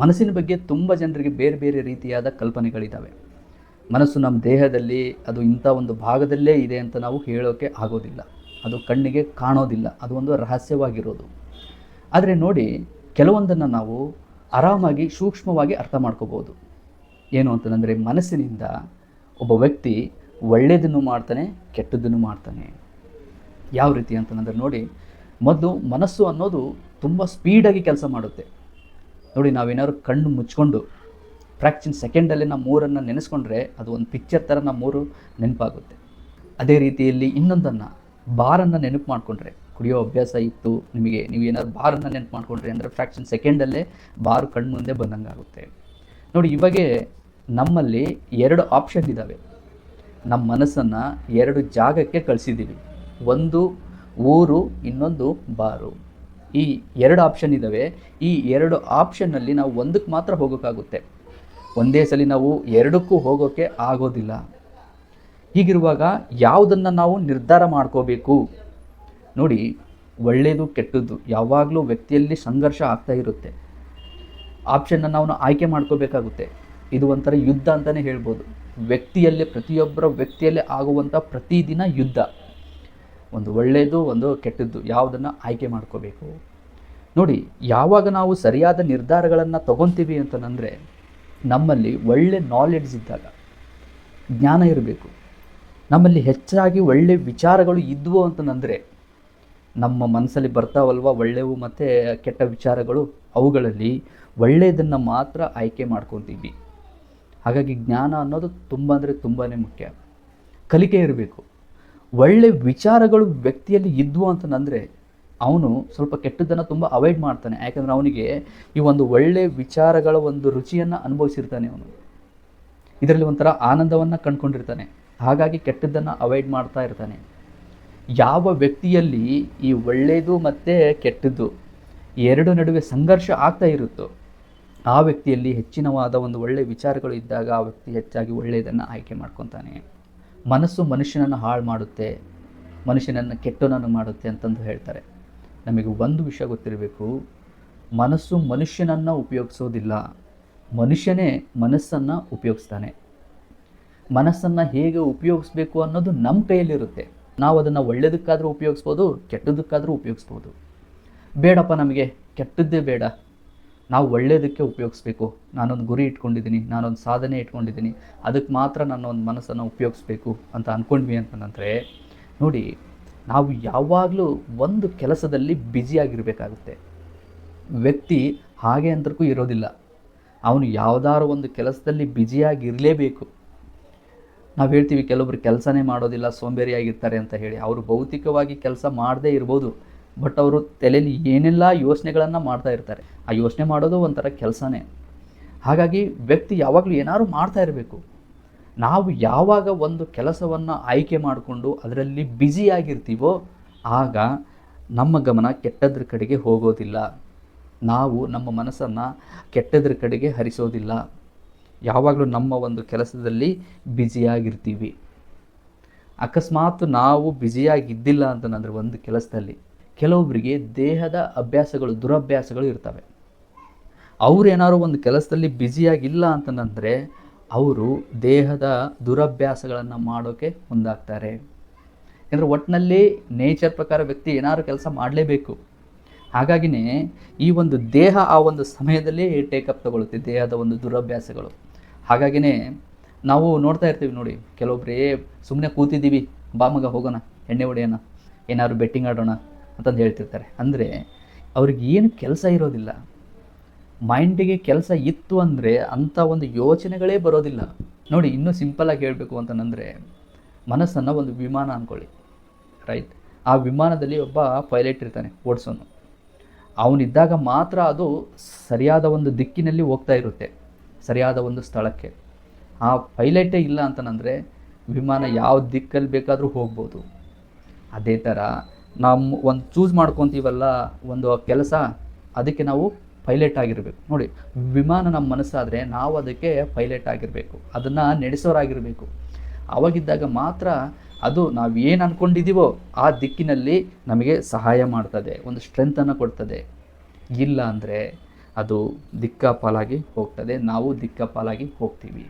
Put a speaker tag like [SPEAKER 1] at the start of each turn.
[SPEAKER 1] ಮನಸ್ಸಿನ ಬಗ್ಗೆ ತುಂಬ ಜನರಿಗೆ ಬೇರೆ ಬೇರೆ ರೀತಿಯಾದ ಕಲ್ಪನೆಗಳಿದ್ದಾವೆ ಮನಸ್ಸು ನಮ್ಮ ದೇಹದಲ್ಲಿ ಅದು ಇಂಥ ಒಂದು ಭಾಗದಲ್ಲೇ ಇದೆ ಅಂತ ನಾವು ಹೇಳೋಕ್ಕೆ ಆಗೋದಿಲ್ಲ. ಅದು ಕಣ್ಣಿಗೆ ಕಾಣೋದಿಲ್ಲ. ಅದು ಒಂದು ರಹಸ್ಯವಾಗಿರೋದು. ಆದರೆ ನೋಡಿ, ಕೆಲವೊಂದನ್ನು ನಾವು ಆರಾಮಾಗಿ, ಸೂಕ್ಷ್ಮವಾಗಿ ಅರ್ಥ ಮಾಡ್ಕೋಬೋದು ಏನು ಅಂತಂದರೆ, ಮನಸ್ಸಿನಿಂದ ಒಬ್ಬ ವ್ಯಕ್ತಿ ಒಳ್ಳೆಯದನ್ನು ಮಾಡ್ತಾನೆ, ಕೆಟ್ಟದ್ದನ್ನು ಮಾಡ್ತಾನೆ. ಯಾವ ರೀತಿ ಅಂತಂದರೆ ನೋಡಿ, ಮೊದಲು ಮನಸ್ಸು ಅನ್ನೋದು ತುಂಬ ಸ್ಪೀಡಾಗಿ ಕೆಲಸ ಮಾಡುತ್ತೆ. ನೋಡಿ, ನಾವೇನಾದ್ರು ಕಣ್ಣು ಮುಚ್ಕೊಂಡು ಫ್ರ್ಯಾಕ್ಷನ್ ಸೆಕೆಂಡಲ್ಲಿ ನಮ್ಮ ಮೂರನ್ನು ನೆನೆಸ್ಕೊಂಡ್ರೆ ಅದು ಒಂದು ಪಿಕ್ಚರ್ ಥರ ನಮ್ಮ ಮೂರು ನೆನಪಾಗುತ್ತೆ. ಅದೇ ರೀತಿಯಲ್ಲಿ ಇನ್ನೊಂದನ್ನು ಬಾರನ್ನು ನೆನಪು ಮಾಡಿಕೊಂಡ್ರೆ, ಕುಡಿಯೋ ಅಭ್ಯಾಸ ಇತ್ತು, ನಿಮಗೆ ನೀವು ಏನಾದ್ರು ಬಾರನ್ನು ನೆನಪು ಮಾಡಿಕೊಂಡ್ರೆ ಅಂದರೆ ಫ್ರ್ಯಾಕ್ಷನ್ ಸೆಕೆಂಡಲ್ಲೇ ಬಾರು ಕಣ್ಣು ಮುಂದೆ ಬಂದಂಗೆ ಆಗುತ್ತೆ ನೋಡಿ, ಇವಾಗೆ ನಮ್ಮಲ್ಲಿ ಎರಡು ಆಪ್ಷನ್ ಇದ್ದಾವೆ ನಮ್ಮ ಮನಸ್ಸನ್ನು ಎರಡು ಜಾಗಕ್ಕೆ ಕಳಿಸಿದ್ದೀವಿ. ಒಂದು ಊರು, ಇನ್ನೊಂದು ಬಾರು. ಈ ಎರಡು ಆಪ್ಷನ್ ಇದ್ದಾವೆ ಈ ಎರಡು ಆಪ್ಷನ್ನಲ್ಲಿ ನಾವು ಒಂದಕ್ಕೆ ಮಾತ್ರ ಹೋಗೋಕ್ಕಾಗುತ್ತೆ ಒಂದೇ ಸಲ ನಾವು ಎರಡಕ್ಕೂ ಹೋಗೋಕ್ಕೆ ಆಗೋದಿಲ್ಲ. ಹೀಗಿರುವಾಗ ಯಾವುದನ್ನು ನಾವು ನಿರ್ಧಾರ ಮಾಡ್ಕೋಬೇಕು? ನೋಡಿ ಒಳ್ಳೆಯದು ಕೆಟ್ಟದ್ದು ಯಾವಾಗಲೂ ವ್ಯಕ್ತಿಯಲ್ಲಿ ಸಂಘರ್ಷ ಆಗ್ತಾ ಇರುತ್ತೆ. ಆಪ್ಷನ್ನ ನಾವು ಆಯ್ಕೆ ಮಾಡ್ಕೋಬೇಕಾಗುತ್ತೆ. ಇದು ಒಂಥರ ಯುದ್ಧ ಅಂತಲೇ ಹೇಳ್ಬೋದು. ವ್ಯಕ್ತಿಯಲ್ಲೇ, ಪ್ರತಿಯೊಬ್ಬರ ವ್ಯಕ್ತಿಯಲ್ಲೇ ಆಗುವಂಥ ಪ್ರತಿದಿನ ಯುದ್ಧ. ಒಂದು ಒಳ್ಳೆಯದು ಒಂದು ಕೆಟ್ಟದ್ದು ಯಾವುದನ್ನು ಆಯ್ಕೆ ಮಾಡ್ಕೋಬೇಕು? ನೋಡಿ, ಯಾವಾಗ ನಾವು ಸರಿಯಾದ ನಿರ್ಧಾರಗಳನ್ನು ತಗೊತೀವಿ ಅಂತಂದರೆ, ನಮ್ಮಲ್ಲಿ ಒಳ್ಳೆ ನಾಲೆಡ್ಜ್ ಇದ್ದಾಗ, ಜ್ಞಾನ ಇರಬೇಕು. ನಮ್ಮಲ್ಲಿ ಹೆಚ್ಚಾಗಿ ಒಳ್ಳೆ ವಿಚಾರಗಳು ಇದ್ವು ಅಂತಂದರೆ, ನಮ್ಮ ಮನಸ್ಸಲ್ಲಿ ಬರ್ತಾವಲ್ವ ಒಳ್ಳೆಯವು ಮತ್ತು ಕೆಟ್ಟ ವಿಚಾರಗಳು? ಅವುಗಳಲ್ಲಿ ಒಳ್ಳೆಯದನ್ನು ಮಾತ್ರ ಆಯ್ಕೆ ಮಾಡ್ಕೊತೀವಿ. ಹಾಗಾಗಿ ಜ್ಞಾನ ಅನ್ನೋದು ತುಂಬ ಅಂದರೆ ತುಂಬಾ ಮುಖ್ಯ. ಕಲಿಕೆ ಇರಬೇಕು. ಒಳ್ಳೆ ವಿಚಾರಗಳು ವ್ಯಕ್ತಿಯಲ್ಲಿ ಇದ್ವು ಅಂತಂದರೆ ಅವನು ಸ್ವಲ್ಪ ಕೆಟ್ಟದ್ದನ್ನು ತುಂಬ ಅವಾಯ್ಡ್ ಮಾಡ್ತಾನೆ. ಯಾಕಂದರೆ ಅವನಿಗೆ ಈ ಒಂದು ಒಳ್ಳೆ ವಿಚಾರಗಳ ಒಂದು ರುಚಿಯನ್ನು ಅನುಭವಿಸಿರ್ತಾನೆ ಅವನು. ಇದರಲ್ಲಿ ಒಂಥರ ಆನಂದವನ್ನು ಕಂಡುಕೊಂಡಿರ್ತಾನೆ. ಹಾಗಾಗಿ ಕೆಟ್ಟದ್ದನ್ನು ಅವಾಯ್ಡ್ ಮಾಡ್ತಾ ಇರ್ತಾನೆ. ಯಾವ ವ್ಯಕ್ತಿಯಲ್ಲಿ ಈ ಒಳ್ಳೆಯದು ಮತ್ತು ಕೆಟ್ಟದ್ದು ಎರಡು ನಡುವೆ ಸಂಘರ್ಷ ಆಗ್ತಾ ಇರುತ್ತೋ, ಆ ವ್ಯಕ್ತಿಯಲ್ಲಿ ಹೆಚ್ಚಿನವಾದ ಒಂದು ಒಳ್ಳೆಯ ವಿಚಾರಗಳು ಇದ್ದಾಗ ಆ ವ್ಯಕ್ತಿ ಹೆಚ್ಚಾಗಿ ಒಳ್ಳೆಯದನ್ನು ಆಯ್ಕೆ ಮಾಡ್ಕೊತಾನೆ. ಮನಸ್ಸು ಮನುಷ್ಯನನ್ನು ಹಾಳು ಮಾಡುತ್ತೆ, ಮನುಷ್ಯನನ್ನು ಕೆಟ್ಟನನ್ನು ಮಾಡುತ್ತೆ ಅಂತಂದು ಹೇಳ್ತಾರೆ. ನಮಗೆ ಒಂದು ವಿಷಯ ಗೊತ್ತಿರಬೇಕು. ಮನಸ್ಸು ಮನುಷ್ಯನನ್ನು ಉಪಯೋಗಿಸೋದಿಲ್ಲ. ಮನುಷ್ಯನೇ ಮನಸ್ಸನ್ನು ಉಪಯೋಗಿಸ್ತಾನೆ. ಮನಸ್ಸನ್ನು ಹೇಗೆ ಉಪಯೋಗಿಸ್ಬೇಕು ಅನ್ನೋದು ನಮ್ಮ ಕೈಯಲ್ಲಿರುತ್ತೆ. ನಾವು ಅದನ್ನು ಒಳ್ಳೆಯದಕ್ಕಾದರೂ ಉಪಯೋಗಿಸ್ಬೋದು, ಕೆಟ್ಟದಕ್ಕಾದರೂ ಉಪಯೋಗಿಸ್ಬೋದು. ಬೇಡಪ್ಪ ನಮಗೆ, ಕೆಟ್ಟದ್ದೇ ಬೇಡ. ನಾವು ಒಳ್ಳೆಯದಕ್ಕೆ ಉಪಯೋಗಿಸ್ಬೇಕು. ನಾನೊಂದು ಗುರಿ ಇಟ್ಕೊಂಡಿದ್ದೀನಿ ನಾನೊಂದು ಸಾಧನೆ ಇಟ್ಕೊಂಡಿದ್ದೀನಿ ಅದಕ್ಕೆ ಮಾತ್ರ ನಾನು ಒಂದು ಮನಸ್ಸನ್ನು ಉಪಯೋಗಿಸ್ಬೇಕು ಅಂತ ಅಂದ್ಕೊಂಡ್ವಿ ಅಂತಂದರೆ ನೋಡಿ ನಾವು ಯಾವಾಗಲೂ ಒಂದು ಕೆಲಸದಲ್ಲಿ ಬ್ಯುಸಿಯಾಗಿರಬೇಕಾಗುತ್ತೆ ವ್ಯಕ್ತಿ ಹಾಗೆ ಅಂತಕ್ಕೂ ಇರೋದಿಲ್ಲ. ಅವನು ಯಾವುದಾದ್ರು ಒಂದು ಕೆಲಸದಲ್ಲಿ ಬ್ಯುಸಿಯಾಗಿರಲೇಬೇಕು ನಾವು ಹೇಳ್ತೀವಿ ಕೆಲವೊಬ್ರು ಕೆಲಸನೇ ಮಾಡೋದಿಲ್ಲ, ಸೋಂಬೇರಿಯಾಗಿರ್ತಾರೆ ಅಂತ ಹೇಳಿ. ಅವರು ಭೌತಿಕವಾಗಿ ಕೆಲಸ ಮಾಡದೇ ಇರ್ಬೋದು, ಬಟ್ ಅವರು ತಲೆಯಲ್ಲಿ ಏನೆಲ್ಲ ಯೋಚನೆಗಳನ್ನು ಮಾಡ್ತಾ ಇರ್ತಾರೆ, ಆ ಯೋಚನೆ ಮಾಡೋದು ಒಂಥರ ಕೆಲಸನೇ. ಹಾಗಾಗಿ ವ್ಯಕ್ತಿ ಯಾವಾಗಲೂ ಏನಾದ್ರು ಮಾಡ್ತಾ ಇರಬೇಕು. ನಾವು ಯಾವಾಗ ಒಂದು ಕೆಲಸವನ್ನು ಆಯ್ಕೆ ಮಾಡಿಕೊಂಡು ಅದರಲ್ಲಿ ಬ್ಯುಸಿಯಾಗಿರ್ತೀವೋ ಆಗ ನಮ್ಮ ಗಮನ ಕೆಟ್ಟದ್ರ ಕಡೆಗೆ ಹೋಗೋದಿಲ್ಲ. ನಾವು ನಮ್ಮ ಮನಸ್ಸನ್ನು ಕೆಟ್ಟದ್ರ ಕಡೆಗೆ ಹರಿಸೋದಿಲ್ಲ. ಯಾವಾಗಲೂ ನಮ್ಮ ಒಂದು ಕೆಲಸದಲ್ಲಿ ಬ್ಯುಸಿಯಾಗಿರ್ತೀವಿ ಅಕಸ್ಮಾತ್ ನಾವು ಬ್ಯುಸಿಯಾಗಿದ್ದಿಲ್ಲ ಅಂತಂದರೆ ಒಂದು ಕೆಲಸದಲ್ಲಿ ಕೆಲವೊಬ್ಬರಿಗೆ ದೇಹದ ಅಭ್ಯಾಸಗಳು, ದುರಭ್ಯಾಸಗಳು ಇರ್ತವೆ. ಅವ್ರು ಏನಾದ್ರು ಒಂದು ಕೆಲಸದಲ್ಲಿ ಬ್ಯುಸಿಯಾಗಿಲ್ಲ ಅಂತಂದರೆ ಅವರು ದೇಹದ ದುರಭ್ಯಾಸಗಳನ್ನು ಮಾಡೋಕ್ಕೆ ಮುಂದಾಗ್ತಾರೆ. ಯಾಕಂದರೆ ಒಟ್ಟಿನಲ್ಲಿ ನೇಚರ್ ಪ್ರಕಾರ ವ್ಯಕ್ತಿ ಏನಾದ್ರು ಕೆಲಸ ಮಾಡಲೇಬೇಕು. ಹಾಗಾಗಿನೇ ಈ ಒಂದು ದೇಹ ಆ ಒಂದು ಸಮಯದಲ್ಲಿ ಟೇಕಪ್ ತಗೊಳ್ಳುತ್ತೆ, ದೇಹದ ಒಂದು ದುರಭ್ಯಾಸಗಳು. ಹಾಗಾಗಿನೇ ನಾವು ನೋಡ್ತಾ ಇರ್ತೀವಿ ನೋಡಿ ಕೆಲವೊಬ್ಬರೇ ಸುಮ್ಮನೆ ಕೂತಿದ್ದೀವಿ ಬಾಮಗ ಹೋಗೋಣ, ಎಣ್ಣೆ ಹೊಡೆಯೋಣ, ಏನಾದ್ರು ಬೆಟ್ಟಿಂಗ್ ಆಡೋಣ ಅಂತಂದು ಹೇಳ್ತಿರ್ತಾರೆ. ಅಂದರೆ ಅವ್ರಿಗೆ ಏನು ಕೆಲಸ ಇರೋದಿಲ್ಲ. ಮೈಂಡಿಗೆ ಕೆಲಸ ಇತ್ತು ಅಂದರೆ ಅಂಥ ಒಂದು ಯೋಚನೆಗಳೇ ಬರೋದಿಲ್ಲ. ನೋಡಿ, ಇನ್ನೂ ಸಿಂಪಲಾಗಿ ಹೇಳಬೇಕು ಅಂತಂದರೆ ಮನಸ್ಸನ್ನು ಒಂದು ವಿಮಾನ ಅಂದ್ಕೊಳ್ಳಿ ರೈಟ್ ಆ ವಿಮಾನದಲ್ಲಿ ಒಬ್ಬ ಪೈಲಟ್ ಇರ್ತಾನೆ, ಓಡಿಸೋನು. ಅವನಿದ್ದಾಗ ಮಾತ್ರ ಅದು ಸರಿಯಾದ ಒಂದು ದಿಕ್ಕಿನಲ್ಲಿ ಹೋಗ್ತಾ ಇರುತ್ತೆ, ಸರಿಯಾದ ಒಂದು ಸ್ಥಳಕ್ಕೆ. ಆ ಪೈಲಟೇ ಇಲ್ಲ ಅಂತಂದರೆ ವಿಮಾನ ಯಾವ ದಿಕ್ಕಲ್ಲಿ ಬೇಕಾದರೂ ಹೋಗ್ಬೋದು. ಅದೇ ಥರ ನಮ್ಮ ಒಂದು ಚೂಸ್ ಮಾಡ್ಕೊತೀವಲ್ಲ, ಒಂದು ಕೆಲಸ, ಅದಕ್ಕೆ ನಾವು ಪೈಲಟ್ ಆಗಿರಬೇಕು. ನೋಡಿ, ವಿಮಾನ ನಮ್ಮ ಮನಸ್ಸಾದರೆ ನಾವು ಅದಕ್ಕೆ ಪೈಲಟ್ ಆಗಿರಬೇಕು. ಅದನ್ನು ನಡೆಸೋರಾಗಿರಬೇಕು. ಅವಾಗಿದ್ದಾಗ ಮಾತ್ರ ಅದು ನಾವು ಏನು ಅಂದ್ಕೊಂಡಿದ್ದೀವೋ ಆ ದಿಕ್ಕಿನಲ್ಲಿ ನಮಗೆ ಸಹಾಯ ಮಾಡ್ತದೆ, ಒಂದು ಸ್ಟ್ರೆಂತನ್ನು ಕೊಡ್ತದೆ. ಇಲ್ಲ ಅಂದರೆ ಅದು ದಿಕ್ಕಾಪಾಲಾಗಿ ಹೋಗ್ತದೆ. ನಾವು ದಿಕ್ಕಾಪಾಲಾಗಿ ಹೋಗ್ತೀವಿ.